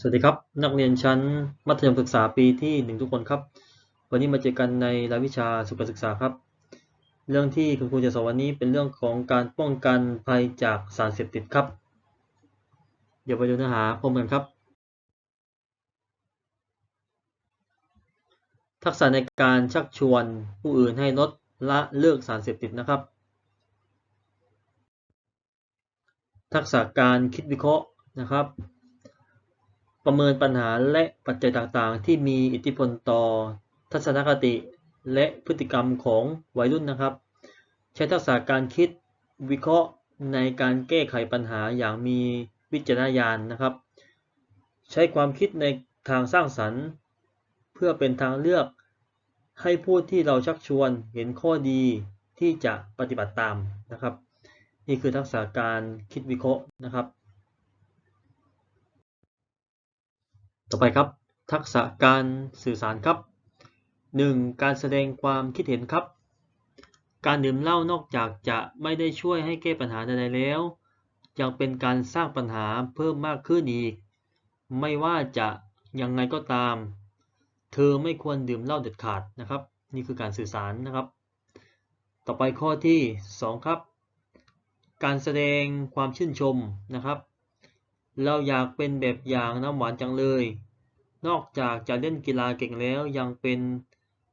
สวัสดีครับ นักเรียนชั้นมัธยมศึกษาปีที่หนึ่งทุกคนครับ วันนี้มาเจอกันในรายวิชาสุขศึกษาครับ เรื่องที่คุณครูจะสอนวันนี้เป็นเรื่องของการป้องกันภัยจากสารเสพติดครับ เดี๋ยวไปดูเนื้อหาพร้อมกันครับ ทักษะในการชักชวนผู้อื่นให้ลดละเลิกสารเสพติดนะครับ ทักษะการคิดวิเคราะห์นะครับ ประเมินปัญหาและปัจจัยต่างๆ ที่มีอิทธิพลต่อทัศนคติและพฤติกรรมของวัยรุ่นนะครับ ใช้ทักษะการคิดวิเคราะห์ในการแก้ไขปัญหาอย่างมีวิจารณญาณนะครับ ใช้ความคิดในทางสร้างสรรค์ เพื่อเป็นทางเลือกให้ผู้ที่เราชักชวนเห็นข้อดีที่จะปฏิบัติตามนะครับ นี่คือทักษะการคิดวิเคราะห์นะครับ ต่อไปครับ ทักษะการสื่อสารครับ 1. การแสดงความคิดเห็นครับ การดื่มเหล้านอกจากจะไม่ได้ช่วยให้แก้ปัญหาใดๆแล้ว ยังเป็นการสร้างปัญหาเพิ่มมากขึ้นอีก ไม่ว่าจะยังไงก็ตาม เธอไม่ควรดื่มเหล้าเด็ดขาดนะครับ นี่คือการสื่อสารนะครับ ต่อไปข้อที่ 2 ครับ การแสดงความชื่นชมนะครับ เราอยากเป็นแบบอย่างน้ำหวานจังเลย นอกจากจะเล่นกีฬาเก่งแล้วยังเป็น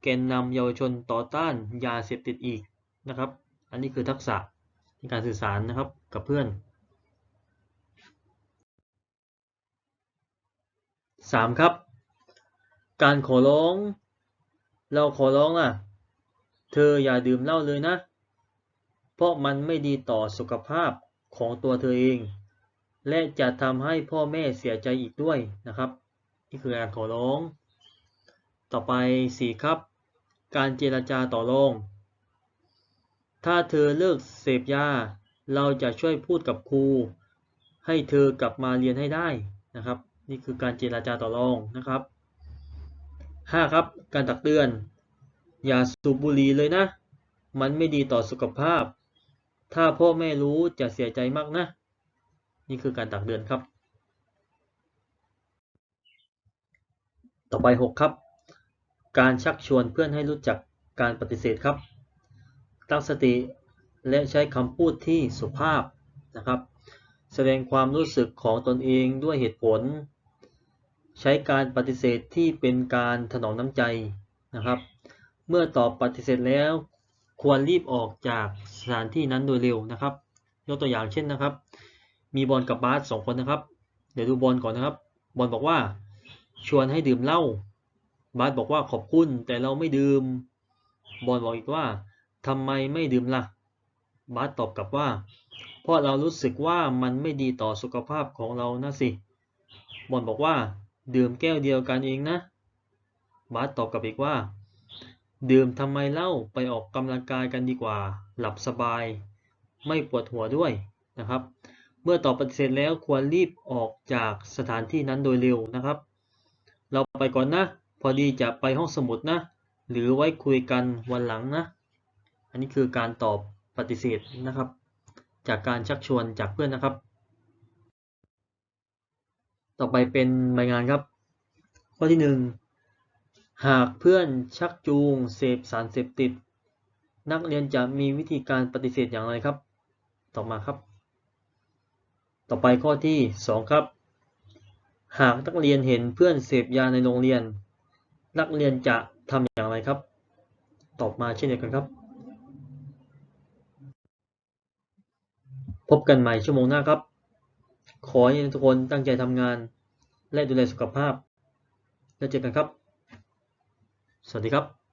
แกนนำเยาวชนต่อต้านยาเสพติดอีกนะครับ อันนี้คือทักษะในการสื่อสารนะครับกับเพื่อน 3. ครับ การขอร้อง เราขอร้องล่ะ เธออย่าดื่มเหล้าเลยนะ เพราะมันไม่ดีต่อสุขภาพของตัวเธอเอง และจะทำให้พ่อแม่เสียใจอีกด้วยนะครับ นี่คือการขอร้อง ต่อไป 4 ครับ การเจรจาต่อรอง ถ้าเธอเลิกเสพยา เราจะช่วยพูดกับครู ให้เธอกลับมาเรียนให้ได้นะครับ นี่คือการเจรจาต่อรองนะครับ 5. ครับ การตักเตือน อย่าสูบบุหรี่เลยนะ มันไม่ดีต่อสุขภาพ ถ้าพ่อแม่รู้จะเสียใจมากนะ นี่คือการตักเตือนครับ ต่อไป 6 ครับ การชักชวนเพื่อนให้รู้จักการปฏิเสธครับ ตั้งสติและใช้คำพูดที่สุภาพนะครับ แสดงความรู้สึกของตนเองด้วยเหตุผล ใช้การปฏิเสธที่เป็นการถนอมน้ำใจนะครับ เมื่อตอบปฏิเสธแล้วควรรีบออกจากสถานที่นั้นโดยเร็วนะครับ ยกตัวอย่างเช่นนะครับ มีบอลกับบาสสองคนนะครับ เดี๋ยวดูบอลก่อนนะครับ บอลบอกว่า ชวนให้ดื่มเหล้า บาสบอกว่าขอบคุณแต่เราไม่ดื่ม บอลบอกอีกว่าทำไมไม่ดื่มล่ะ บาสตอบกลับว่า เพราะเรารู้สึกว่ามันไม่ดีต่อสุขภาพของเรานะสิ บอลบอกว่า ดื่มแก้วเดียวกันเองนะ บาสตอบกลับอีกว่า ดื่มทำไมเล่าไปออกกำลังกายกันดีกว่า หลับสบาย ไม่ปวดหัวด้วยนะครับ เมื่อตอบปฏิเสธแล้วควรรีบออกจากสถานที่นั้นโดยเร็วนะครับ เราไปก่อนนะ พอดีจะไปห้องสมุดนะ หรือไว้คุยกันวันหลังนะ อันนี้คือการตอบปฏิเสธนะครับ จากการชักชวนจากเพื่อนนะครับ ต่อไปเป็นใบงานครับ ข้อที่ 1 หากเพื่อนชักจูงเสพสารเสพติด นักเรียนจะมีวิธีการปฏิเสธอย่างไรครับ ต่อมาครับ ต่อไปข้อที่ 2 ครับ หากนักเรียนเห็นเพื่อนเสพยาในโรงเรียน นักเรียนจะทำอย่างไรครับ ตอบมาเช่นเดียวกันครับ พบกันใหม่ชั่วโมงหน้าครับ ขอให้ทุกคนตั้งใจทำงาน และดูแลสุขภาพ แล้วเจอกันครับ สวัสดีครับ